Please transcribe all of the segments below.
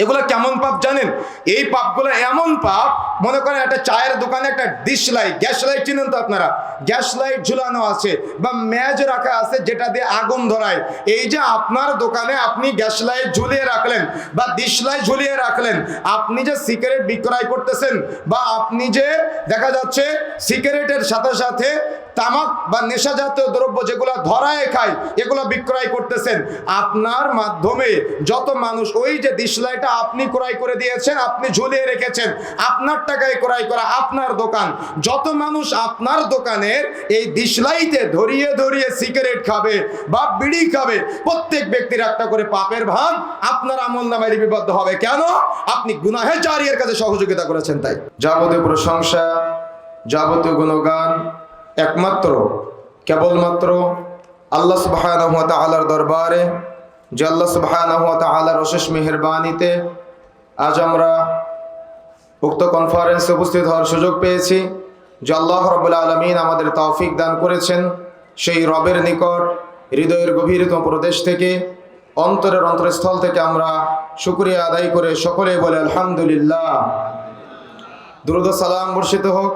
এগুলো কেমন পাপ জানেন? এই পাপগুলো এমন পাপ, মনে করেন একটা চায়ের দোকানে একটা ডিশ লাইট গ্যাস লাইট চিনেন তো আপনারা? গ্যাস লাইট ঝুলানো আছে বা ম্যাজ রাখা আছে যেটা দিয়ে আগুন ধরায়। এই যে আপনার দোকানে আপনি গ্যাস লাইট ঝুলিয়ে রাখলেন বা ডিশ লাইট ঝুলিয়ে রাখলেন, আপনি যে সিগারেট বিক্রয় করতেছেন বা আপনি যে দেখা যাচ্ছে সিগারেটের সাথে সাথে তামাক বা নেশা জাতীয় দ্রব্য যেগুলো ধরায় খায়, এগুলো বিক্রয় করতেছেন। আপনার মাধ্যমে যত মানুষ ওই যে দিশলাইটা আপনি ক্রয় করে দিয়েছেন, আপনি ঝুলিয়ে রেখেছেন, আপনার টাকায় ক্রয় করা আপনার দোকান। যত মানুষ আপনার দোকানের এই দিশলাইতে ধরিয়ে ধরিয়ে সিগারেট খাবে বা বিড়ি খাবে, প্রত্যেক ব্যক্তির একটা করে পাপের ভাগ আপনার আমল নামে লিপিবদ্ধ হবে। কেন? আপনি গুনাহে জারিয়ের কাছে সহযোগিতা করেছেন তাই। যাবতীয় প্রশংসা, যাবতীয় গুণগান একমাত্র, কেবলমাত্র আল্লাহ সুবহানাহু ওয়া তাআলার দরবারে, যে আল্লাহ সুবহানাহু ওয়া তাআলার অশেষ মেহেরবানিতে আজ আমরা উক্ত কনফারেন্সে উপস্থিত হওয়ার সুযোগ পেয়েছি। যে আল্লাহ রব্বুল আলমিন আমাদের তৌফিক দান করেছেন সেই রবের নিকট, হৃদয়ের গভীরতম প্রদেশ থেকে, অন্তরের অন্তরস্থল থেকে আমরা শুক্রিয়া আদায় করে সকলে বলে আলহামদুলিল্লাহ। দ্রুত সালাম বর্ষিত হোক।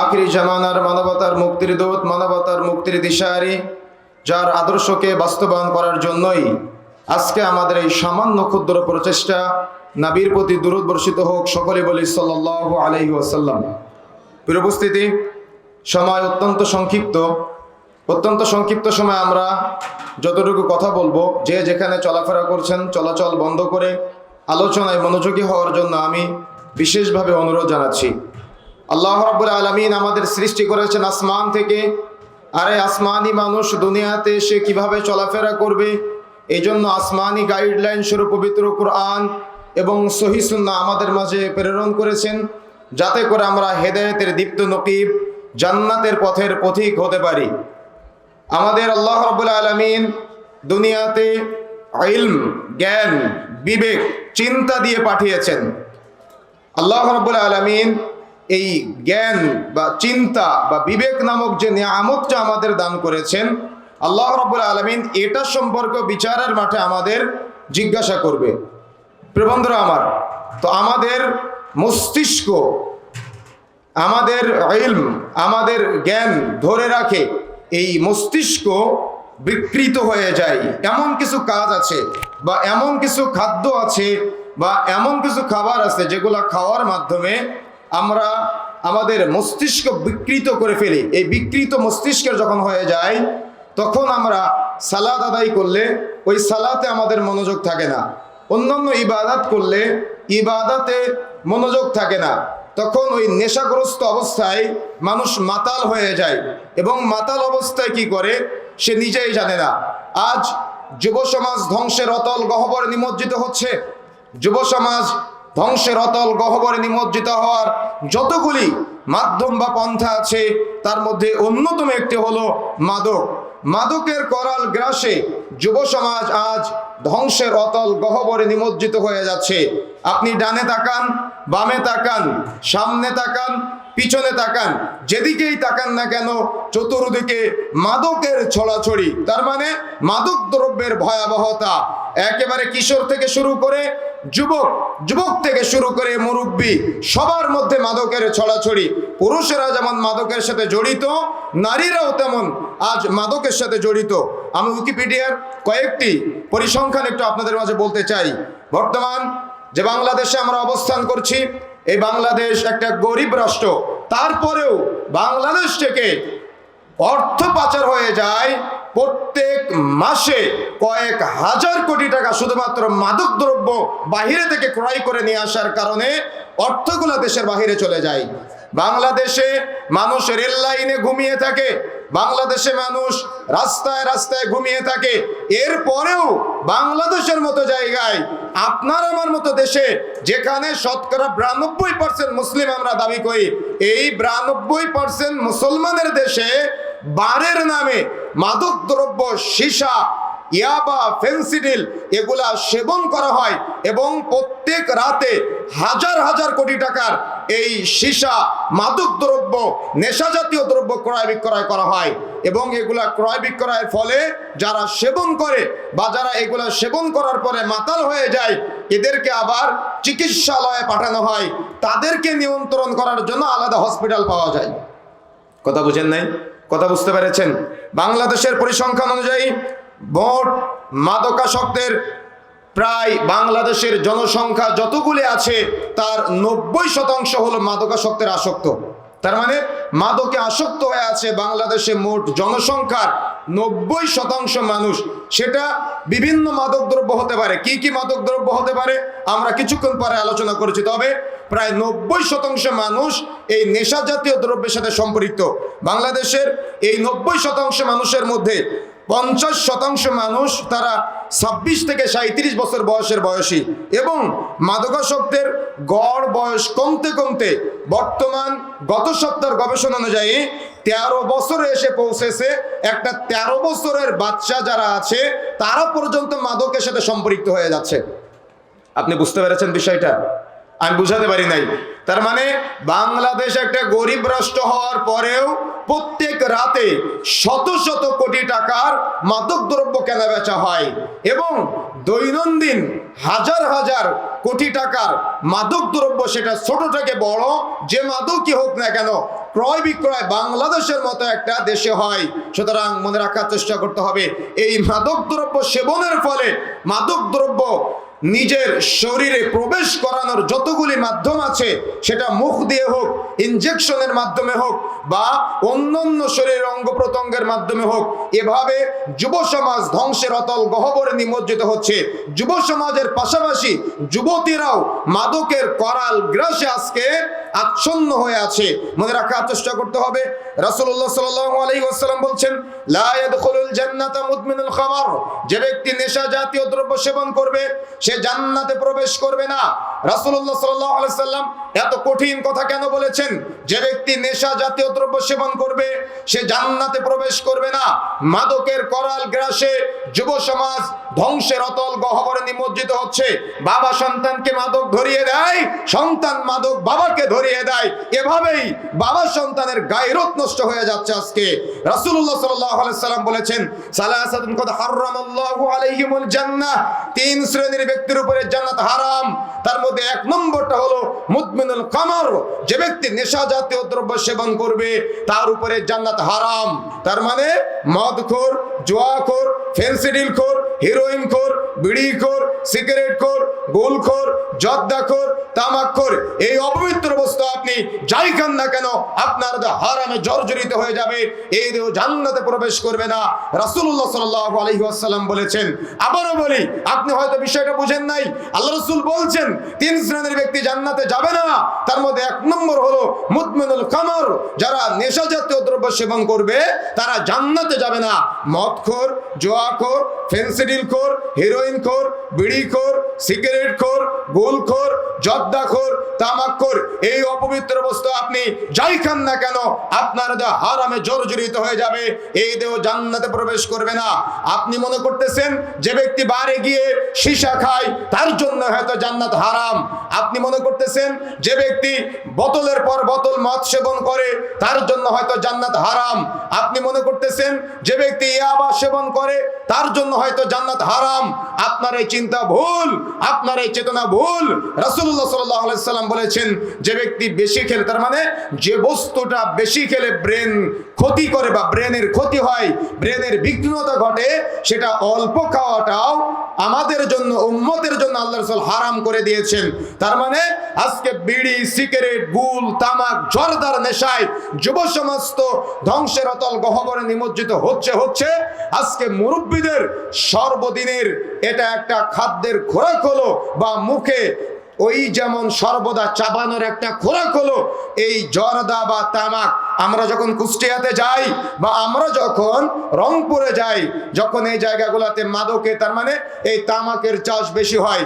আখরি জামানার মানবতার মুক্তির দূত, মানবতার মুক্তির দিশারি, যার আদর্শকে বাস্তবায়ন করার জন্যই আজকে আমাদের এই সামান্য ক্ষুদ্র প্রচেষ্টা নাবির প্রতি দূরত বর্ষিত হোক সকলে বলি সাল্লাহ আলহি ওয়াসাল্লাম। উপস্থিতি, সময় অত্যন্ত সংক্ষিপ্ত। অত্যন্ত সংক্ষিপ্ত সময় আমরা যতটুকু কথা বলব, যে যেখানে চলাফেরা করছেন, চলাচল বন্ধ করে আলোচনায় মনোযোগী হওয়ার জন্য আমি বিশেষভাবে অনুরোধ জানাচ্ছি। আল্লাহ রাব্বুল আলমিন আমাদের সৃষ্টি করেছেন আসমান থেকে। আরে আসমানি মানুষ দুনিয়াতে এসে কীভাবে চলাফেরা করবে? এই জন্য আসমানি গাইডলাইন স্বরূপ পবিত্র কোরআন এবং সহি সুন্নাহ আমাদের মাঝে প্রেরণ করেছেন, যাতে করে আমরা হেদায়েতের দীপ্ত নকিব, জান্নাতের পথের পথিক হতে পারি। আমাদের আল্লাহ রাব্বুল আলমিন দুনিয়াতে ইলম, জ্ঞান, বিবেক, চিন্তা দিয়ে পাঠিয়েছেন। আল্লাহ রাব্বুল আলমিন এই জ্ঞান বা চিন্তা বা বিবেক নামক যে নিয়ামতটা আমাদের দান করেছেন, আল্লাহ রাব্বুল আলমিন এটা সম্পর্কে বিচারের মাঠে আমাদের জিজ্ঞাসা করবে। প্রবন্ধরা আমার, তো আমাদের মস্তিষ্ক, আমাদের ইলম, আমাদের জ্ঞান ধরে রাখে, এই মস্তিষ্ক বিকৃত হয়ে যায়। এমন কিছু কাজ আছে বা এমন কিছু খাদ্য আছে বা এমন কিছু খাবার আছে যেগুলো খাওয়ার মাধ্যমে আমরা আমাদের মস্তিষ্ক বিকৃত করে ফেলি। এই বিকৃত মস্তিষ্কের যখন হয়ে যায়, তখন আমরা সালাদ আদায় করলে ওই সালাতে আমাদের মনোযোগ থাকে না। অন্যান্য ইবাদাত করলে ইবাদাতে মনোযোগ থাকে না। তখন ওই নেশাগ্রস্ত অবস্থায় মানুষ মাতাল হয়ে যায় এবং মাতাল অবস্থায় কি করে? সে নিজেই জানে না। আজ যুব সমাজ ধ্বংসের অতল গহ্বরে নিমজ্জিত হচ্ছে। যুব সমাজ ধ্বংসের অতল গহ্বরে নিমজ্জিত হওয়ার যতগুলি মাধ্যম বা পন্থা আছে, তার মধ্যে অন্যতম একটি হলো মাদক। মাদকের করাল গ্রাসে যুব সমাজ আজ ধ্বংসের অতল গহ্বরে নিমজ্জিত হয়ে যাচ্ছে। আপনি ডানে তাকান, বামে তাকান, সামনে তাকান, পিছনে তাকান, যেদিকেই তাকান না কেন, চতুর্দিকে মাদকের ছড়াছড়ি। তার মানে মাদক দ্রব্যের ভয়াবহতা একেবারে কিশোর থেকে শুরু করে যুবক যুবক থেকে শুরু করে মুরব্বী, সবার মধ্যে মাদকের ছড়াছড়ি। পুরুষেরা যেমন মাদকের সাথে জড়িত, নারীরাও তেমন আজ মাদকের সাথে জড়িত। আমি উইকিপিডিয়ার কয়েকটি পরিসংখ্যান একটু আপনাদের মাঝে বলতে চাই। বর্তমান যে বাংলাদেশে আমরা অবস্থান করছি, এই বাংলাদেশ একটা গরিব রাষ্ট্র। তারপরেও বাংলাদেশ থেকে অর্থ পাচার হয়ে যায় প্রত্যেক মাসে কয়েক হাজার কোটি টাকা শুধুমাত্র মাদক দ্রব্য বাহিরে থেকে ক্রয় করে নিয়ে আসার কারণে অর্থগুলো দেশের বাহিরে চলে যায়। বাংলাদেশে মানুষ রেল লাইনে ঘুমিয়ে থাকে, বাংলাদেশে মানুষ রাস্তায় রাস্তায় ঘুমিয়ে থাকে। এরপরেও বাংলাদেশের মতো জায়গায়, আপনার আমার মতো দেশে, যেখানে শতকরা বিরানব্বই পার্সেন্ট মুসলিম আমরা দাবি করি, এই বিরানব্বই পার্সেন্ট মুসলমানের দেশে বারের নামে মাদক দ্রব্য সীসা, ইয়াবা, ফেন্সিডিল এগুলা সেবন করা হয় এবং প্রত্যেক রাতে হাজার হাজার কোটি টাকার এই সীসা মাদক দ্রব্য নেশা জাতীয় দ্রব্য ক্রয় বিক্রয় করা হয় এবং এগুলা ক্রয় বিক্রয়ের ফলে যারা সেবন করে বা যারা এগুলা সেবন করার পরে মাতাল হয়ে যায়, এদেরকে আবার চিকিৎসালয়ে পাঠানো হয়। তাদেরকে নিয়ন্ত্রণ করার জন্য আলাদা হসপিটাল পাওয়া যায়। কথা বুঝেন নাই? কথা বুঝতে পেরেছেন? বাংলাদেশের পরিসংখ্যান অনুযায়ী ভোট মাদকাসক্তের প্রায় বাংলাদেশের জনসংখ্যা যতগুলি আছে, তার নব্বই শতাংশ হলো মাদকাসক্তের আসক্ত। তার মানে মাদকে আসক্ত হয়ে আছে বাংলাদেশে মোট জনসংখ্যার নব্বই শতাংশ মানুষ। সেটা বিভিন্ন মাদক দ্রব্য হতে পারে। কি কি মাদক দ্রব্য হতে পারে? আমরা কিছুক্ষণ পরে আলোচনা করেছি। তবে প্রায় নব্বই শতাংশ মানুষ এই নেশা জাতীয় দ্রব্যের সাথে সম্পৃক্ত। বাংলাদেশের এই নব্বই শতাংশ মানুষের মধ্যে পঞ্চাশ শতাংশ মানুষ তারা ছাব্বিশ থেকে সাঁত্রিশ বছর বয়সের বয়সী এবং মাদকাসক্তের গড় বয়স কমতে কমতে বর্তমান গত সপ্তাহের গবেষণা অনুযায়ী তেরো বছরে এসে পৌঁছেছে একটা তেরো বছরের বাচ্চা যারা আছে, তারা পর্যন্ত মাদকের সাথে সম্পৃক্ত হয়ে যাচ্ছে। আপনি বুঝতে পেরেছেন বিষয়টা? আমি বুঝাতে পারি নাই। তার মানে বাংলাদেশ একটা গরিব রাষ্ট্র হওয়ার পরেও প্রত্যেক রাতে শত শত কোটি টাকার মাদক দ্রব্য কেনা বেচা হয় এবং দৈনন্দিন হাজার হাজার কোটি টাকার মাদক দ্রব্য সেটা ছোট থেকে বড়, যে মাদকই হোক না কেন, ক্রয় বিক্রয় বাংলাদেশের মতো একটা দেশে হয়। সুতরাং মনে রাখার চেষ্টা করতে হবে, এই মাদক দ্রব্য সেবনের ফলে মাদক দ্রব্য নিজের শরীরে প্রবেশ করানোর যতগুলি মাধ্যম আছে, সেটা মুখ দিয়ে হোক ইনজেকশনের মাধ্যমে হোক, বা অন্যান্য শরীরের অঙ্গ প্রত্যঙ্গের মাধ্যমে হোক, এভাবে যুব সমাজ ধ্বংসের অতল গহবরে নিমজ্জিত হচ্ছে। যুব সমাজের পাশাপাশি যুবতীরাও মাদকের করাল গ্রাসে আজকে আচ্ছন্ন হয়ে আছে। মনে রাখার চেষ্টা করতে হবে। রাসূলুল্লাহ সাল্লাল্লাহু আলাইহি ওয়াসাল্লাম বলছেন, লা ইয়াদখুলুল জান্নাতা মুদমিনুল খামার। যে ব্যক্তি নেশা জাতীয় দ্রব্য সেবন করবে, সে জান্নাতে প্রবেশ করবে না। রাসূলুল্লাহ সাল্লাল্লাহু আলাইহি সাল্লাম এত কঠিন কথা কেন বলেছেন? যে ব্যক্তি নেশা জাতীয় দ্রব্য সেবন করবে, সে জান্নাতে প্রবেশ করবে না। মাদকের করাল গ্রাসে যুব সমাজ ধ্বংসের অতল গহবরে নিমজ্জিত হচ্ছে। বাবা সন্তানকে মাদক ধরিয়ে দেয়, সন্তান মাদক বাবাকে ধরিয়ে দেয়। এভাবেই বাবা সন্তানের গায়রত নষ্ট হয়ে যাচ্ছে আজকে। রাসূলুল্লাহ সাল্লাল্লাহু আলাইহি সাল্লাম বলেছেন, সালাসাতুন কদ হারামাল্লাহু আলাইহিমুল জান্নাহ। তিন শ্রেণির ব্যক্তির উপরে জান্নাত হারাম। তার মধ্যে এক নম্বরটা হলো মুদমিনুল কামার। যে ব্যক্তি নেশা জাতীয় দ্রব্য সেবন করবে, তার উপরে জান্নাত হারাম। তার মানে মদখোর, জুয়াখোর, ফেন্সিডিলখোর হিরোইনখোর বিড়িখোর সিগারেটখোর গোলখোর জর্দাখোর তামাকখোর এই অপবিত্র বস্তু আপনি যাই খান না কেন, আপনার হারামে জর্জরিত হয়ে যাবে, এই দেহ জান্নাতে প্রবেশ করবে না। রাসূলুল্লাহ সাল্লাল্লাহু আলাইহি ওয়াসাল্লাম বলেছেন, আবারও বলি, আপনি হয়তো বিষয়টা বুঝেন নাই আল্লাহ রসুল বলছেন, তিন শ্রেণির ব্যক্তি জান্নাতে যাবে না, তার মধ্যে এক নম্বর হলো মুদমিনুল কামর, যারা নেশা জাতীয় দ্রব্য সেবন করবে, তারা জান্নাতে যাবে না। মদখোর, জোয়াখোর, ফেন্সিডিলখোর, হিরোইনখোর, বিড়িখোর, সিগারেটখোর, গোলখোর, জর্দাখোর, তামাকখোর, এই অপবিত্র বস্তু আপনি যাই খান না কেন, আপনার দেহ হারামে জর্জরিত হয়ে যাবে, এই দেহ জান্নাতে প্রবেশ করবে না। আপনি মনে করতেছেন যে ব্যক্তি বারে গিয়ে সীসা খায়, তার জন্য হয়তো জান্নাত হারাম। আপনি মনে করতেছেন যে ব্যক্তি বোতলের পর বোতল মদ সেবন করে, তার জন্য হয়তো জান্নাত হারাম। আপনি মনে করতেছেন যে ব্যক্তি ইয়াবা সেবন করে, তার জন্য হয়তো জান্নাত হারাম। আপনার এই চিন্তা ভুল, আপনার এই চেতনা ভুল। আলাইহি সাল্লাম বলেছেন, যে ব্যক্তি বেশি খেলে, তার মানে যে বস্তুটা বেশি খেলে ব্রেন ক্ষতি করে বা ব্রেনের ক্ষতি হয়, ব্রেনের বিঘ্নতা ঘটে, সেটা অল্প খাওয়াটাও আমাদের জন্য, উম্মতের জন্য আল্লাহ রাসূল হারাম করে দিয়েছেন। তার মানে আজকে বিড়ি, সিগারেট, গুল, তামাক, জর্দার নেশায় যুব সমাজ তো ধ্বংসের অতল গহবরে নিমজ্জিত হচ্ছে হচ্ছে, আজকে মুরব্বীদের সর্বদিনের এটা একটা খাদ্যের খোরাক হলো বা মুখে ওই যেমন সর্বদা চাবানোর একটা খোরাক হলো এই জর্দা বা তামাক আমরা যখন কুষ্টিয়াতে যাই বা আমরা যখন রংপুরে যাই, যখন এই জায়গাগুলোতে মাদকে, তার মানে এই তামাকের চাষ বেশি হয়।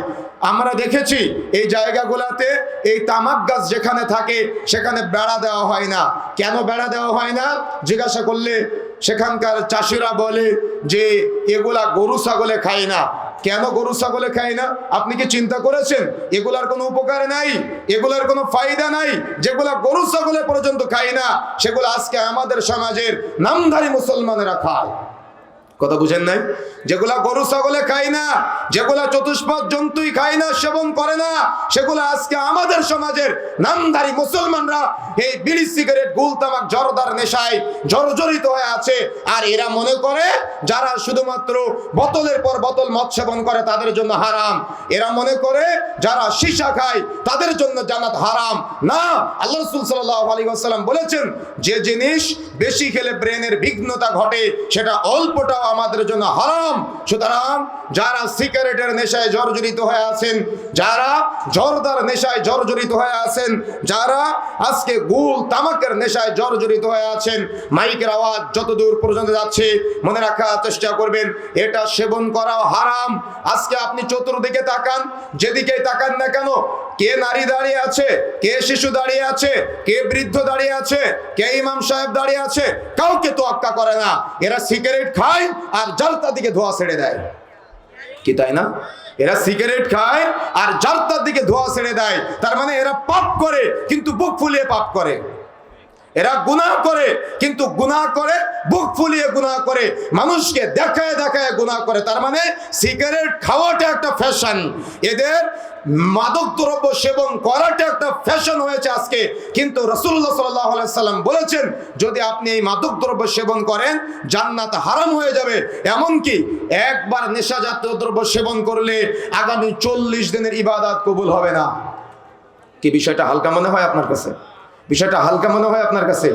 আমরা দেখেছি এই জায়গাগুলোতে এই তামাক গাছ যেখানে থাকে, সেখানে বেড়া দেওয়া হয় না। কেন বেড়া দেওয়া হয় না? জিজ্ঞাসা করলে সেখানকার চাষিরা বলে যে, এগুলা গরু ছাগলে খায় না। কেন গরু ছাগলে খায় না? আপনি কি চিন্তা করেছেন? এগুলার কোনো উপকার নাই? এগুলার কোনো ফায়দা নাই? যেগুলা গরু ছাগলে পর্যন্ত খায় না সেগুলো আজকে আমাদের সমাজের নামধারী মুসলমানেরা খায়। কথা বুঝেন নাই? যেগুলা গরু, ছাগলে খায় না, যেগুলা চতুষ্পদ জন্তুই খায় না, সেবন করে না, সেগুলো আজকে আমাদের সমাজের নামধারী মুসলমানরা এই বিড়ি, সিগারেট, গুল, তামাক, জরদার নেশায় জর্জরিত হয়ে আছে। আর এরা মনে করে যারা শুধুমাত্র বোতলের পর বোতল মদ সেবন করে, তাদের জন্য হারাম। এরা মনে করে যারা সীসা খায়, তাদের জন্য জান্নাত হারাম। না, আল্লাহ রসুল সাল্লাহ আলী আসাল্লাম বলেছেন, যে জিনিস বেশি খেলে ব্রেনের বিঘ্নতা ঘটে, সেটা অল্পটাও আমাদের জন্য হারাম। সুতরাং যারা সিগারেটের নেশায় জর্জরিত হয়ে আছেন, যারা জর্দার নেশায় জর্জরিত হয়ে আছেন, যারা আজকে গুল তামাকের নেশায় জর্জরিত হয়ে আছেন, মাইকের আওয়াজ যতদূর পর্যন্ত যাচ্ছে, মনে রাখার চেষ্টা করবেন, এটা সেবন করা হারাম। আজকে আপনি চতুর্দিকে তাকান, যেদিকে তাকান না কেন, কে নারী দাঁড়িয়ে আছে, কে শিশু দাঁড়িয়ে আছে, কে বৃদ্ধ দাঁড়িয়ে আছে, কে ইমাম সাহেব দাঁড়িয়ে আছে, কাউকে তোয়াক্কা করে না। এরা সিগারেট খায় আর জালতা দিকে ধোয়া ছেড়ে দেয়। কি তাই না? এরা সিগারেট খায় আর জালতার দিকে ধোয়া ছেড়ে দেয়। তার মানে এরা পাপ করে, কিন্তু বুক ফুলিয়ে পাপ করে। এরা গুনাহ করে, কিন্তু গুনাহ করে, বুক ফুলিয়ে গুনাহ করে। মানুষকে দেখায় দেখায় গুনাহ করে। তার মানে সিগারেট খাওয়াটা একটা ফ্যাশন এদের মাদক দ্রব্য সেবন করাটা একটা ফ্যাশন হয়েছে আজকে। কিন্তু রসুল্লাহ সাল্লাহ সাল্লাম বলেছেন, যদি আপনি এই মাদক দ্রব্য সেবন করেন, জান্নাত হারাম হয়ে যাবে। এমনকি একবার নেশা জাতীয় দ্রব্য সেবন করলে আগামী চল্লিশ দিনের ইবাদাত কবুল হবে না। কি বিষয়টা হালকা মনে হয় আপনার কাছে? বিষয়টা হালকা মনে হয় আপনার কাছে?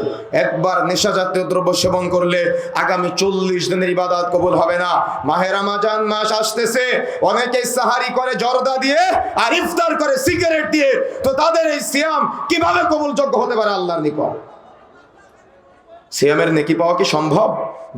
একবার নেশা জাতীয় দ্রব্য সেবন করলে আগামী চল্লিশ দিনের ইবাদত কবুল হবে না। মাহের মাজান মাস আসতেছে অনেকে সাহারি করে, জর্দা দিয়ে আর ইফতার করে, সিগারেট দিয়ে। তো তাদের এই সিয়াম কীভাবে কবুলযোগ্য হতে পারে আল্লাহর নিকট? সিয়ামের নেকি পাওয়া কি সম্ভব?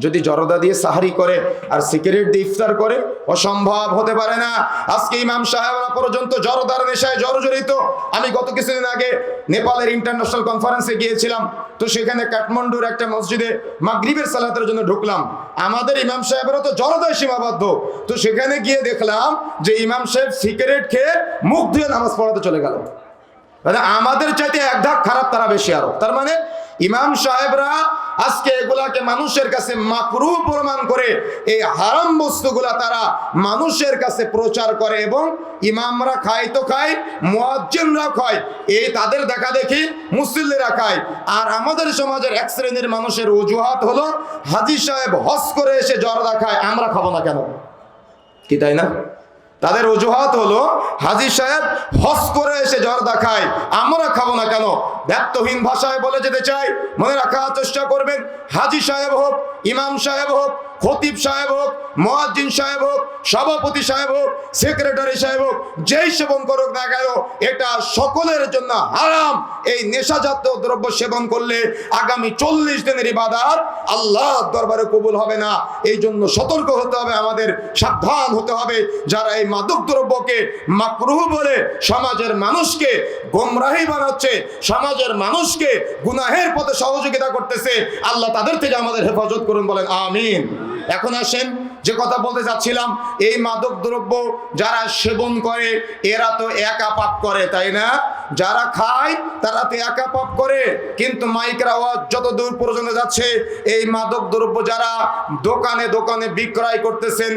যদি জরদা দিয়ে সাহারি করে আর সিগারেট দিয়ে ইফতার করে, অসম্ভব হতে পারে না। আজকে ইমাম সাহেবরা পর্যন্ত জরদার নেশায় জর্জরিত। আমি গত কিছুদিন আগে নেপালের ইন্টারন্যাশনাল কনফারেন্সে গিয়েছিলাম। তো সেখানে কাঠমান্ডুর একটা মসজিদে মাগরিবের সালাতের জন্য ঢুকলাম। আমাদের ইমাম সাহেবেরও তো জরদায় সীমাবদ্ধ। তো সেখানে গিয়ে দেখলাম যে ইমাম সাহেব সিগারেট খেয়ে মুখ ধুয়ে নামাজ পড়াতে চলে গেল। মানে আমাদের চাইতে এক ধাপ খারাপ তারা বেশি আরও। তার মানে ইমাম সাহেবরা আজকে এগুলাকে মানুষের কাছে মাকরু প্রমাণ করে এই হারাম বস্তুগুলা তারা মানুষের কাছে প্রচার করে এবং ইমামরা খায় তো খায়, মুয়াজ্জিনরা খায়, এই তাদের দেখা দেখি মুসল্লিরা খায়। আর আমাদের সমাজের এক শ্রেণির মানুষের অজুহাত হলো, হাজি সাহেব হস করে এসে জর্দা খায়, আমরা খাব না কেন? কি তাই না? তাদের অজুহাত হলো, হাজি সাহেব হস করে এসে জর্দা খায়। আমরা খাব না কেন? ব্যর্থহীন ভাষায় বলে যেতে চাই। মনে রাখার চেষ্টা করবেন, হাজি সাহেব হোক, ইমাম সাহেব হোক খতিব সাহেব হোক, মোয়াজ্জিন সাহেব হোক, সভাপতি সাহেব হোক, সেক্রেটারি সাহেব হোক, যেই সেবন করুক না কেন, এটা সকলের জন্য হারাম। এই নেশাজাত দ্রব্য সেবন করলে আগামী চল্লিশ দিনের ইবাদত আল্লাহ দরবারে কবুল হবে না। এই জন্য সতর্ক হতে হবে আমাদের, সাবধান হতে হবে। যারা এই মাদক দ্রব্যকে মাকরুহ বলে সমাজের মানুষকে গোমরাহি বানাচ্ছে, সমাজের মানুষকে গুনাহের পথে সহযোগিতা করতেছে, আল্লাহ তাদের থেকে আমাদের হেফাজত করুন বলেন, আমিন। এখন আসেন। যে কথা বলতে চাচ্ছিলাম, এই মাদক দ্রব্য যারা সেবন করে, এরা তো একা পাপ করে, তাই না? যারা খায়, তারা তো একা পাপ করে। কিন্তু মাইকের আওয়াজ যত দূর পর্যন্ত যাচ্ছে, এই মাদক দ্রব্য যারা দোকানে দোকানে বিক্রয় করতেছেন,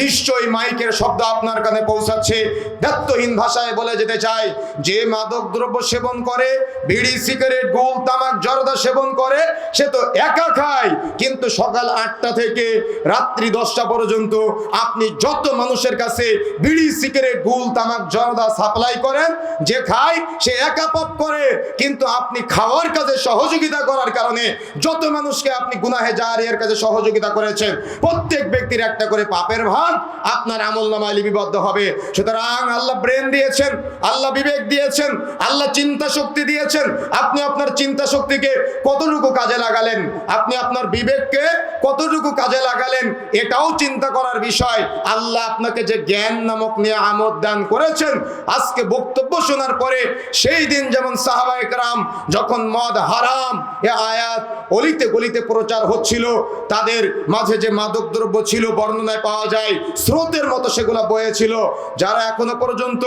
নিশ্চয়ই মাইকের শব্দ আপনার কানে পৌঁছাচ্ছে। দায়িত্বহীন ভাষায় বলে যেতে চাই, যে মাদক দ্রব্য সেবন করে, বিড়ি, সিগারেট, গোল, তামাক, জর্দা সেবন করে, সে তো একা খায়। কিন্তু সকাল আটটা থেকে রাত্রি দশটা পর্যন্ত আপনি যত মানুষের কাছে বিড়ি, সিগারেট গুল তামাক, জর্দা সাপ্লাই করেন, যে খায়, সে একা করে। কিন্তু আপনি খাওয়ার কাজে সহযোগিতা করার কারণে যত মানুষকে আপনি গুনাহে জারিয়ার কাজে সহযোগিতা করেছেন, প্রত্যেক ব্যক্তির একটা করে পাপের ভাগ আপনার আমল নামায় লিপিবদ্ধ হবে। সুতরাং আল্লাহ ব্রেন দিয়েছেন, আল্লাহ বিবেক দিয়েছেন, আল্লাহ চিন্তা শক্তি দিয়েছেন। আপনি আপনার চিন্তা শক্তিকে কতটুকু কাজে লাগালেন? আপনি আপনার বিবেককে কতটুকু কাজে লাগালেন? এটাও চিন্তা করার বিষয়, আল্লাহ আপনাকে যে জ্ঞান নামক নিয়ে আমোদ দান করেছেন, আজকে বক্তব্য শোনার পরে সেই দিন যেমন সাহাবায়করাম যখন মদ হারাম এ আয়াত অলিতে গলিতে প্রচার হচ্ছিল, তাদের মাঝে যে মাদকদ্রব্য ছিল বর্ণনায় পাওয়া যায়, স্রোতের মতো সেগুলো বয়েছিল। যারা এখনও পর্যন্ত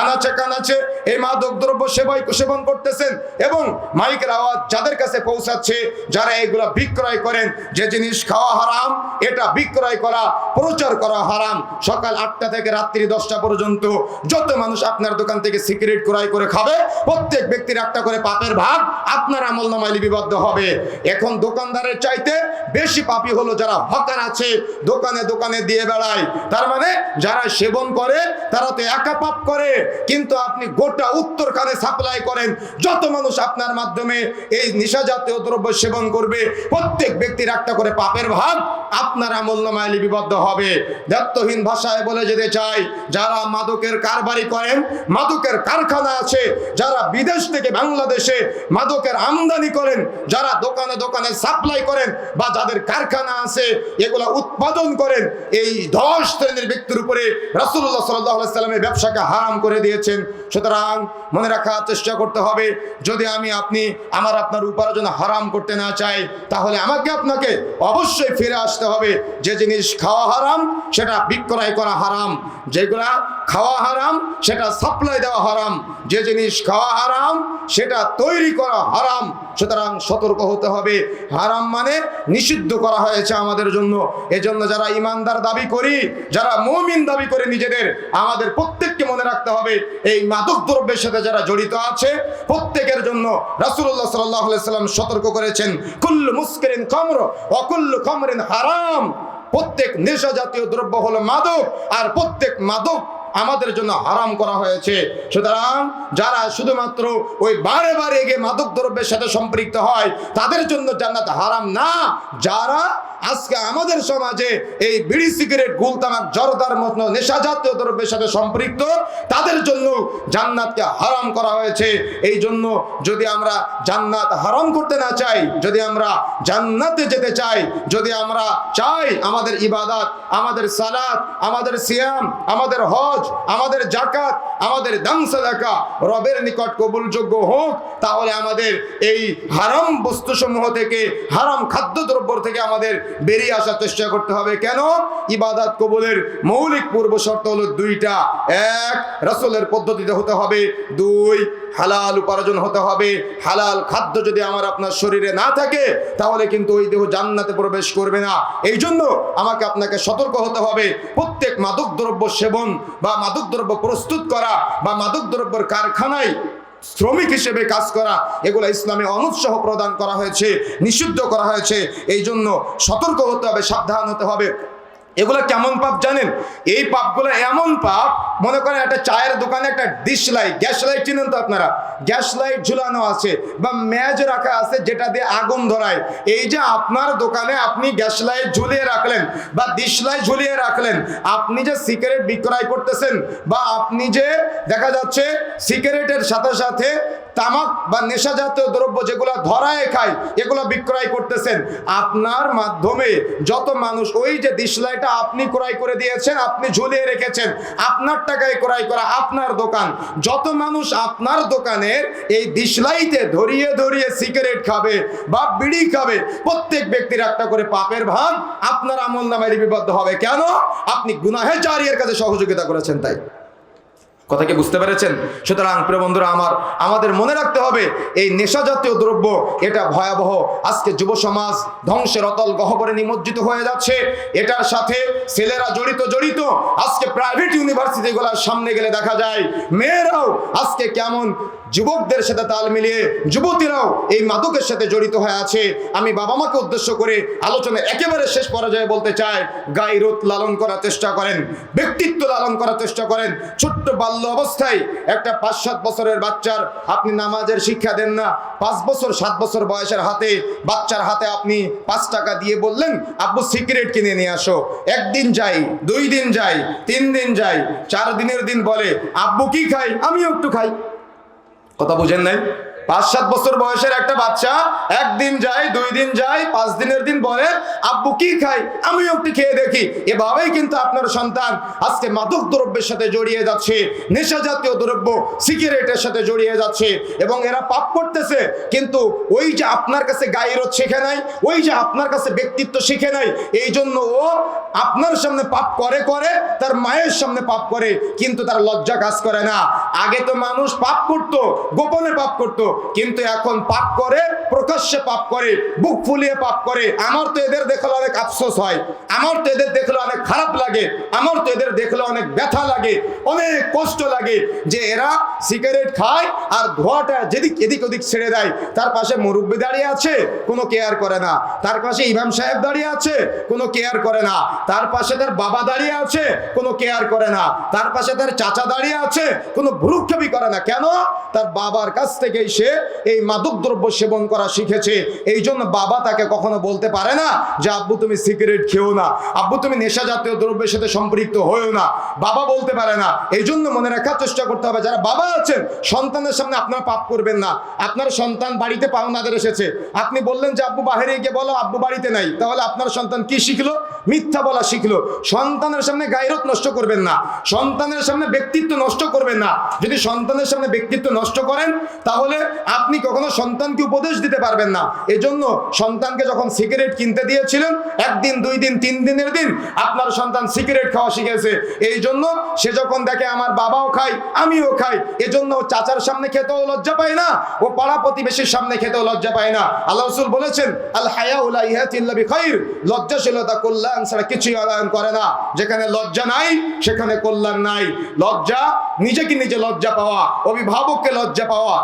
আনাচে কানাচে এই মাদকদ্রব্য সেবাই সেবন করতেছেন এবং মাইকের আওয়াজ যাদের কাছে পৌঁছাচ্ছে, যারা এগুলা বিক্রয় করেন, যে জিনিস খাওয়া হারাম, এটা বিক্রয় করা প্রচার করা হারাম। সকাল আটটা থেকে রাত্রি দশটা পর্যন্ত যত মানুষ আপনার দোকান থেকে সিগারেট ক্রয় করে খাবে, প্রত্যেক ব্যক্তির একটা করে পাপের ভাগ আপনার আমল নামায় লিপিবদ্ধ হবে। এখন দোকানদারের চাইতে বেশি পাপি হলো যারা হকার আছে, দোকানে দোকানে দিয়ে বেড়ায়। তার মানে যারা সেবন করে, তারা তো একা পাপ করে। কিন্তু আপনি গোটা উত্তর উত্তরখানে সাপ্লাই করেন। যত মানুষ আপনার মাধ্যমে এই নেশা জাতীয় দ্রব্য সেবন করবে, প্রত্যেক ব্যক্তির একটা করে পাপের ভাগ আপনার আমল নামায় লিপিবদ্ধ হবে। দায়িত্বহীন ভাষায় বলে যেতে চাই, যারা মাদকের কারবারি করেন, মাদকের কারখানা আছে, যারা বিদেশ থেকে বাংলাদেশে মাদকের আমদানি করেন, যারা দোকানে দোকানে সাপ্লাই করেন বা যাদের কারখানা আছে, এগুলো উৎপাদন করেন, এই দশ শ্রেণির ব্যক্তির উপরে রাসুল্লাহ সাল্লাহ সাল্লামের ব্যবসাকে হারাম করে দিয়েছেন। সুতরাং মনে রাখার চেষ্টা করতে হবে, যদি আমি, আপনি আমার আপনার উপার্জন হারাম করতে না চাই, তাহলে আমাকে আপনাকে অবশ্যই ফিরে আসতে হবে, যে জিনিস খাওয়া হারাম, সেটা বিক্রয় করা হারাম। যেগুলা খাওয়া হারাম, সেটা সাপ্লাই দেওয়া হারাম। যে জিনিস খাওয়া হারাম, সেটা তৈরি করা হারাম। সুতরাং সতর্ক হতে হবে। হারাম মানে নিষিদ্ধ করা হয়েছে আমাদের জন্য। এজন্য যারা ইমানদার দাবি করি, যারা মুমিন দাবি করে নিজেদের, আমাদের প্রত্যেককে মনে রাখতে হবে, এই মাদক দ্রব্যের সাথে যারা জড়িত আছে, প্রত্যেকের জন্য রাসূলুল্লাহ সাল্লাল্লাহু আলাইহি সাল্লাম সতর্ক করেছেন, কুল্লু মুসকিরিন খামর অকুল্লু খামরিন হারাম। প্রত্যেক নেশা জাতীয় দ্রব্য হলো মাদক আর প্রত্যেক মাদক আমাদের জন্য হারাম করা হয়েছে। সুতরাং যারা শুধুমাত্র ওই বারে বারে গিয়ে মাদক দ্রব্যের সাথে সম্পৃক্ত হয়, তাদের জন্য জান্নাত হারাম না। যারা আজকে আমাদের সমাজে এই বিড়ি, সিগারেট, গুলতামাক, জরদার মতো নেশা জাতীয় দ্রব্যের সাথে সম্পৃক্ত, তাদের জন্য জান্নাতকে হারাম করা হয়েছে। এই জন্য যদি আমরা জান্নাত হারাম করতে না চাই, যদি আমরা জান্নাতে যেতে চাই, যদি আমরা চাই আমাদের ইবাদত, আমাদের সালাত, আমাদের সিয়াম, আমাদের হজ আমাদের জাকাত, আমাদের দামসাদাকা রবের নিকট কবুলযোগ্য হোক, তাহলে আমাদের এই হারাম বস্তুসমূহ থেকে, হারাম খাদ্যদ্রব্য থেকে আমাদের বেরিয়ে আসার চেষ্টা করতে হবে। কেন? ইবাদাত কবুলের মৌলিক পূর্ব শর্ত হলো দুইটা। এক, রাসুলের পদ্ধতিতে হতে হবে। দুই হালাল উপার্জন হতে হবে। হালাল খাদ্য যদি আমার আপনার শরীরে না থাকে, তাহলে কিন্তু ওই দেহ জান্নাতে প্রবেশ করবে না। এই জন্য আমাকে আপনাকে সতর্ক হতে হবে। প্রত্যেক মাদক দ্রব্য সেবন বা মাদক দ্রব্য প্রস্তুত করা বা মাদক দ্রব্যের কারখানায় শ্রমিক হিসেবে কাজ করা, এগুলো ইসলামে অনুৎসাহ প্রদান করা হয়েছে, নিষিদ্ধ করা হয়েছে। এই জন্য সতর্ক হতে হবে, সাবধান হতে হবে। এগুলো কেমন পাপ জানেন? এই পাপগুলো এমন পাপ, মনে করেন একটা চায়ের দোকানে একটা ডিশ লাইট গ্যাস লাইট চিনেন তো আপনারা? গ্যাস লাইট ঝুলানো আছে বা ম্যাজ রাখা আছে যেটা দিয়ে আগুন ধরায়। এই যে আপনার দোকানে আপনি গ্যাস লাইট ঝুলিয়ে রাখলেন বা ডিশ লাইট ঝুলিয়ে রাখলেন, আপনি যে সিগারেট বিক্রয় করতেছেন বা আপনি যে দেখা যাচ্ছে সিগারেটের সাথে সাথে তামাক বা নেশা জাতীয় দ্রব্য যেগুলো ধরায় খায়, এগুলো বিক্রয় করতেছেন। আপনার মাধ্যমে যত মানুষ ওই যে দিশলাইটা আপনি ক্রয় করে দিয়েছেন, আপনি ঝুলিয়ে রেখেছেন, আপনার টাকায় ক্রয় করা আপনার দোকান। যত মানুষ আপনার দোকানের এই দিশলাইতে ধরিয়ে ধরিয়ে সিগারেট খাবে বা বিড়ি খাবে, প্রত্যেক ব্যক্তির একটা করে পাপের ভাগ আপনার আমল নামায় লিপিবদ্ধ হবে। কেন? আপনি গুনাহে জারিয়ার কাছে সহযোগিতা করেছেন তাই। কথা কি বুঝতে পেরেছেন? সুতরাং প্রিয় বন্ধুরা, আমার, আমাদের মনে রাখতে হবে, এই নেশা জাতীয় দ্রব্য এটা ভয়াবহ। আজকে যুব সমাজ ধ্বংসের অতল গহবরে নিমজ্জিত হয়ে যাচ্ছে। এটার সাথে ছেলেরা জড়িত জড়িত। আজকে প্রাইভেট ইউনিভার্সিটিগুলোর সামনে গেলে দেখা যায়, মেয়েরাও আজকে কেমন যুবকদের সাথে তাল মিলিয়ে যুবতীরাও এই মাদকের সাথে জড়িত হয়ে আছে। আমি বাবা মাকে উদ্দেশ্য করে আলোচনা একেবারে শেষ পর্যায়ে বলতে চাই গাইরত লালন করার চেষ্টা করেন, ব্যক্তিত্ব লালন করার চেষ্টা করেন। ছোট্ট বাল্য অবস্থায় একটা পাঁচ সাত বছরের বাচ্চার আপনি নামাজের শিক্ষা দেন না, পাঁচ বছর, সাত বছর বয়সের হাতে, বাচ্চার হাতে আপনি পাঁচ টাকা দিয়ে বললেন, আব্বু, সিগারেট কিনে নিয়ে আসো। একদিন যাই, দুই দিন যাই, তিন দিন যাই, চার দিনের দিন বলে, আব্বু, কি খাই? আমিও একটু খাই। কথা বুঝেন নাই? পাঁচ সাত বছর বয়সের একটা বাচ্চা, একদিন যায় দুই দিন যায় পাঁচ দিনের দিন বলে, আব্বু, কি খাই? আমিও একটু খেয়ে দেখি। এভাবেই কিন্তু আপনার সন্তান। আজকে মাদক দ্রব্যের সাথে জড়িয়ে যাচ্ছে, নেশা জাতীয় দ্রব্য, সিগারেটের সাথে জড়িয়ে যাচ্ছে, এবং এরা পাপ করতেছে, কিন্তু ওই যে আপনার কাছে গাইরত শেখে নাই, ওই যে আপনার কাছে ব্যক্তিত্ব শিখে নাই এই জন্য ও আপনার সামনে পাপ করে করে, তার মায়ের সামনে পাপ করে, কিন্তু তার লজ্জা কাজ করে না। আগে তো মানুষ পাপ করত, গোপনে পাপ করত কিন্তু এখন পাপ করে, প্রকাশ্যে পাপ করে, বুক ফুলিয়ে পাপ করে, আমার তো এদের দেখলে অনেক আফসোস হয়, আমার তো এদের দেখলে অনেক খারাপ লাগে, আমার তো এদের দেখলে অনেক ব্যথা লাগে, অনেক কষ্ট লাগে যে এরা সিগারেট খায় আর ধোয়াটা যেদিক এদিক ওদিক ছেড়ে দেয়, তার পাশে মুরব্বী দাঁড়িয়ে আছে, কোনো কেয়ার করে না, তার পাশে ইমাম সাহেব দাঁড়িয়ে আছে, কোনো কেয়ার করে না, তার পাশে তার বাবা দাঁড়িয়ে আছে, কোনো কেয়ার করে না, তার পাশে তার চাচা দাঁড়িয়ে আছে, কোনো ভ্রুক্ষেপই করে না, কেন? তার বাবার কাছ থেকেই সে এই মাদক দ্রব্য সেবন করা শিখেছে। এই জন্য বাবা তাকে কখনো বলতে পারে না যে, আব্বু, তুমি সিগারেট খেও না। আব্বু, তুমি নেশা জাতীয় দ্রব্যের সাথে সম্পৃক্ত হয়েও না। বাবা বলতে পারে না। এই জন্য মনে রাখার চেষ্টা করতে হবে, যারা বাবা আছেন, সন্তানের সামনে আপনারা পাপ করবেন না। আপনার সন্তান বাড়িতে পাওনাদের এসেছে। আপনি বললেন যে, আব্বু, বাহিরে গিয়ে বলো, আব্বু বাড়িতে নাই। তাহলে আপনার সন্তান কি শিখলো? মিথ্যা বলা শিখলো। সন্তানের সামনে গাইরত নষ্ট করবেন না। সন্তানের সামনে ব্যক্তিত্ব নষ্ট করবেন না। যদি সন্তানের সামনে ব্যক্তিত্ব নষ্ট করেন, তাহলে আপনি কখনো সন্তানকে উপদেশ দিতে পারবেন না। এজন্য সন্তানকে যখন সিগারেট কিনতে দিয়েছিলেন, একদিন, দুই দিন, তিন দিনের দিন আপনার সন্তান সিগারেট খাওয়া শিখেছে। এই জন্য সে যখন দেখে, আমার বাবাও খাই আমিও খাই। এজন্য চাচার সামনে খেতেও লজ্জা পায় না, ও পাড়া প্রতিবেশীর সামনে খেতেও লজ্জা পায় না। আল্লাহ রসুল বলেছেন, আল হায়া উলা ইহাতিল্লা বিখাইর। লজ্জাশীলতা কল্যাণ ছাড়া কিছুই আদায়ন করে না। যেখানে লজ্জা নাই, সেখানে কল্যাণ নাই। লজ্জা, নিজেকে নিজে লজ্জা পাওয়া, অভিভাবককে লজ্জা পাওয়া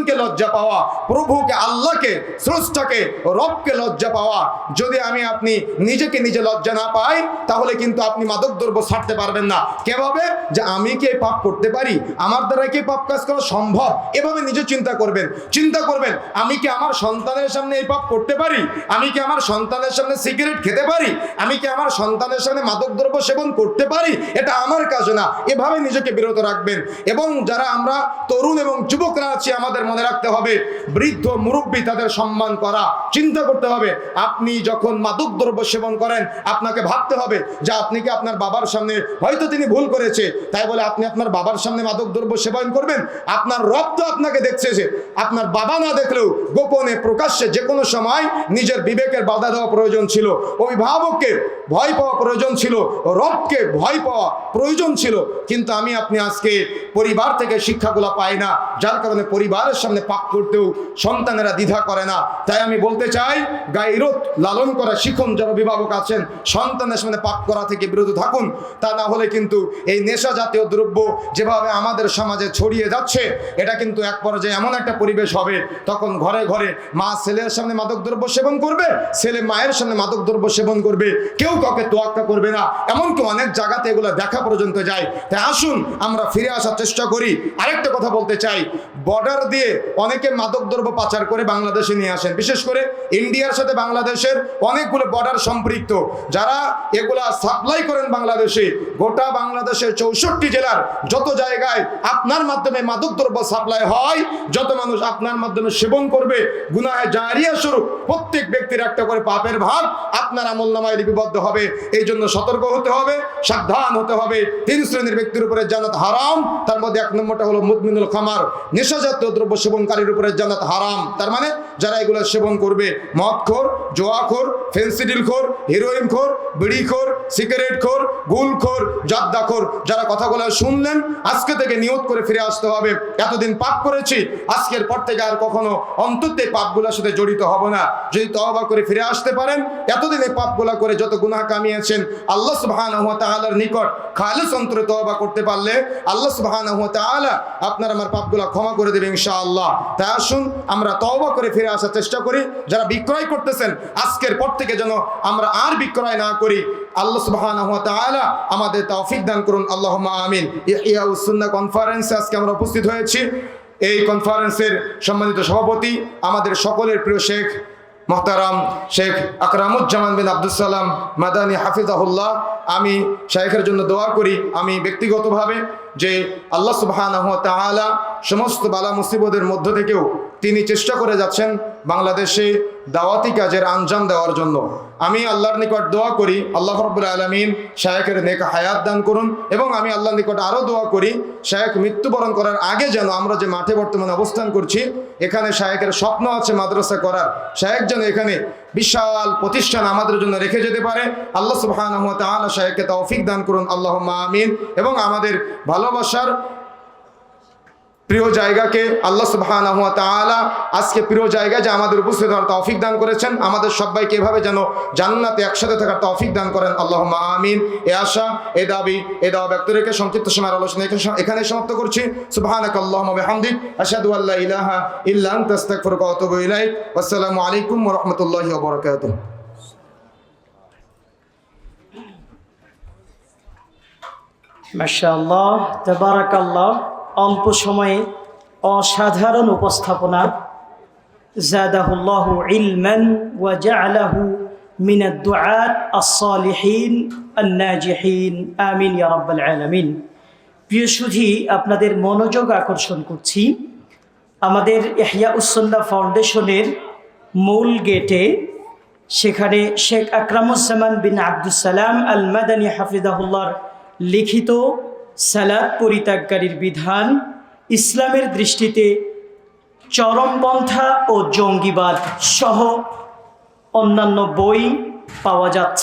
সন্তানকে লজ্জা পাওয়া, প্রভুকে, আল্লাহকে, স্রষ্টাকে, রবকে লজ্জা পাওয়া, যদি আমি আপনি নিজেকে নিজে লজ্জা না পাই, তাহলে কিন্তু আপনি মাদক দ্রব্য ছাড়তে পারবেন না। কেভাবে? যে আমি কি পাপ করতে পারি? আমার দ্বারা কি পাপ কাজ করা সম্ভব? এভাবে নিজে চিন্তা করবেন। চিন্তা করবেন, আমি কি আমার সন্তানের সামনে এই পাপ করতে পারি? আমি কি আমার সন্তানের সামনে সিগারেট খেতে পারি? আমি কি আমার সন্তানের সামনে মাদক দ্রব্য সেবন করতে পারি? এটা আমার কাজ না। এভাবে নিজেকে বিরত রাখবেন। এবং যারা আমরা তরুণ এবং যুবকরা আছি, আমাদের মনে রাখতে হবে। বৃদ্ধ মুরব্বী তাদের সম্মান করা, চিন্তা করতে হবে। আপনি যখন মাদক দ্রব্য সেবন করেন, আপনাকে ভাবতে হবে যে আপনি কি আপনার বাবার সামনে, হয়তো তিনি ভুল করেছে, তাই বলে আপনি আপনার বাবার সামনে মাদক দ্রব্য সেবন করবেন। আপনার রব তো আপনাকে দেখছে যে, আপনার বাবা না দেখলেও গোপনে প্রকাশ্যে যে কোনো সময় নিজের বিবেকের বাধা দেওয়া প্রয়োজন ছিল, অভিভাবককে ভয় পাওয়া প্রয়োজন ছিল রবকে ভয় পাওয়া প্রয়োজন ছিল। কিন্তু আমি আপনি আজকে পরিবার থেকে শিক্ষাগুলো পাই না, যার কারণে পরিবারের সামনে পাপ করতেও সন্তানেরা দ্বিধা করে না। তাই আমি বলতে চাই, গাইরত লালন করা শিখুন, যারা অভিভাবক আছেন, সন্তানের সামনে পাপ করা থেকে বিরত থাকুন। তা না হলে কিন্তু এই নেশা জাতীয় দ্রব্য যেভাবে আমাদের সমাজে ছড়িয়ে যাচ্ছে, এটা কিন্তু এক পর্যায়ে এমন একটা পরিবেশ হবে, তখন ঘরে ঘরে মা ছেলের সামনে মাদক দ্রব্য সেবন করবে, ছেলে মায়ের সামনে মাদক দ্রব্য সেবন করবে, কেউ কাউকে তোয়াক্কা করবে না, এমনকি অনেক জায়গাতে এগুলো দেখা পর্যন্ত যায়। তাই আসুন, আমরা ফিরে আসার চেষ্টা করি। আরেকটা কথা বলতে চাই, বর্ডার দিয়ে অনেকে মাদক দ্রব্য পাচার করে বাংলাদেশে নিয়ে আসেন। বিশেষ করে ইন্ডিয়ার সাথে বাংলাদেশের অনেকগুলো বর্ডার সম্পৃক্ত। যারা এগুলা সাপ্লাই করেন বাংলাদেশে, গোটা বাংলাদেশের চৌষট্টি জেলার যত জায়গায় আপনার মাধ্যমে মাদক দ্রব্য সাপ্লাই হয়, যত মানুষ আপনার মাধ্যমে সেবন করবে, গুনাহে জারিয়া স্বরূপ প্রত্যেক ব্যক্তির একটা করে পাপের ভাব আপনার আমল নামায় লিপিবদ্ধ হবে। এই জন্য সতর্ক হতে হবে, সাবধান হতে হবে। তিন শ্রেণির ব্যক্তির উপরে জানাত হারাম। তার মধ্যে এক নম্বরটা হলো মুদমিনুল খামার। নেশাজাতীয় দ্রব্য সেবনকারীর উপরে জানাত হারাম। তার মানে যারা এগুলো সেবন করবে, মদখোর, জোয়াখোর ফেন্সিডিল খোর হিরোইন খোর বিড়ি খোর সিগারেট খোর গুল খোর জর্দাখোর যারা কথাগুলো শুনলেন, আজকে থেকে নিয়ত করে ফিরে আসতে হবে। এতদিন পাপ করেছি, আজকের পর থেকে আর কখনো অন্তত এই পাপগুলোর সাথে জড়িত হব না। যদি তহবা করে ফিরে আসতে পারেন, এতদিন এই পাপগুলা করে যত গুনাহ কামিয়েছেন, আল্লাহ সুবহানাহু ওয়া তাআলার নিকট খালিস অন্তরে তওবা করতে পারলে, আল্লাহ তাআলা আপনার আমার পাপগুলা ক্ষমা করে দেবে ইনশাআল্লাহ। তাই আসুন, আমরা তওবা করে ফিরে আসার চেষ্টা করি। যারা বিক্রয় করতেছেন, আজকের পর থেকে যেন আমরা আর বিক্রয় না করি। আল্লাহ সুবহানাহু ওয়া তাআলা আমাদের তৌফিক দান করুন। আল্লাহুম্মা আমিন। ইহইয়া সুন্নাহ কনফারেন্সে আজকে আমরা উপস্থিত হয়েছি। এই কনফারেন্সের সম্মানিত সভাপতি আমাদের সকলের প্রিয় শেখ মোহতারাম, শেখ আকরামুজ্জামান বিন আব্দুল সালাম মাদানী হাফিজাহুল্লাহ। আমি শেখের জন্য দোয়া করি। আমি ব্যক্তিগতভাবে যে আল্লাহ সুবাহ সমস্ত বালা মুসিবদের মধ্য থেকেও তিনি চেষ্টা করে যাচ্ছেন বাংলাদেশে দাওয়াতি কাজের আঞ্জাম দেওয়ার জন্য। আমি আল্লাহর নিকট দোয়া করি, আল্লাহ রব্বুল আলমিন শায়েকের নেক হায়াত দান করুন এবং আমি আল্লাহর নিকট আরও দোয়া করি শায়েক মৃত্যুবরণ করার আগে যেন আমরা যে মাঠে বর্তমানে অবস্থান করছি, এখানে শায়েকের স্বপ্ন আছে মাদ্রাসা করার। শায়েক যেন এখানে বিশাল প্রতিষ্ঠান আমাদের জন্য রেখে যেতে পারে। আল্লাহ তাআলা শায়েককে তৌফিক দান করুন। আল্লাহুম্মা আমিন এবং আমাদের ভালোবাসার প্রিয় জায়গাকে আল্লাহ সুবহানাহু ওয়া তাআলা আজকে প্রিয় জায়গা যে আমাদের উপস্থিত হওয়ার তৌফিক দান করেছেন, আমাদের সবাইকে এভাবে যেন জান্নাতে একসাথে থাকার তৌফিক দান করেন। আল্লাহুম্মা আমিন। এ আশা, এ দাবি, এ দাওয়া ব্যক্ত রেখে সংক্ষিপ্ত সময়ের আলোচনা এখানে সমাপ্ত করছি। সুবহানাক আল্লাহুম্মা বিহামদিক, আশহাদু আল্লা ইলাহা ইল্লা আনতা, আস্তাগফিরুকা ওয়া আতুবু ইলাইক। আসসালামু আলাইকুম ওয়া রাহমাতুল্লাহি ওয়া বারাকাতুহু। মাশাআল্লাহ, তাবারাকাল্লাহ। অল্প সময়ে অসাধারণ উপস্থাপনা। জাদাহুল্লাহু ইলমান ওয়া জাআলাহু মিন আদ-দুআত আস-সালিহিন আন-নাজিহিন। আমিন ইয়া রাব্বাল আলামিন। প্রিয় সুধী, আপনাদের মনোযোগ আকর্ষণ করছি। আমাদের ইহয়া উসুন্না ফাউন্ডেশনের মূল গেটে সেখানে শেখ আকরামুজ্জামান বিন আব্দুল সালাম আল মাদানী হাফিজাহুল্লাহর লিখিত সালাদ পরিত্যাগকারীর বিধান ইসলামের দৃষ্টিতে চরমপন্থা ও জঙ্গিবাদ সহ অন্যান্য বই পাওয়া যাচ্ছে।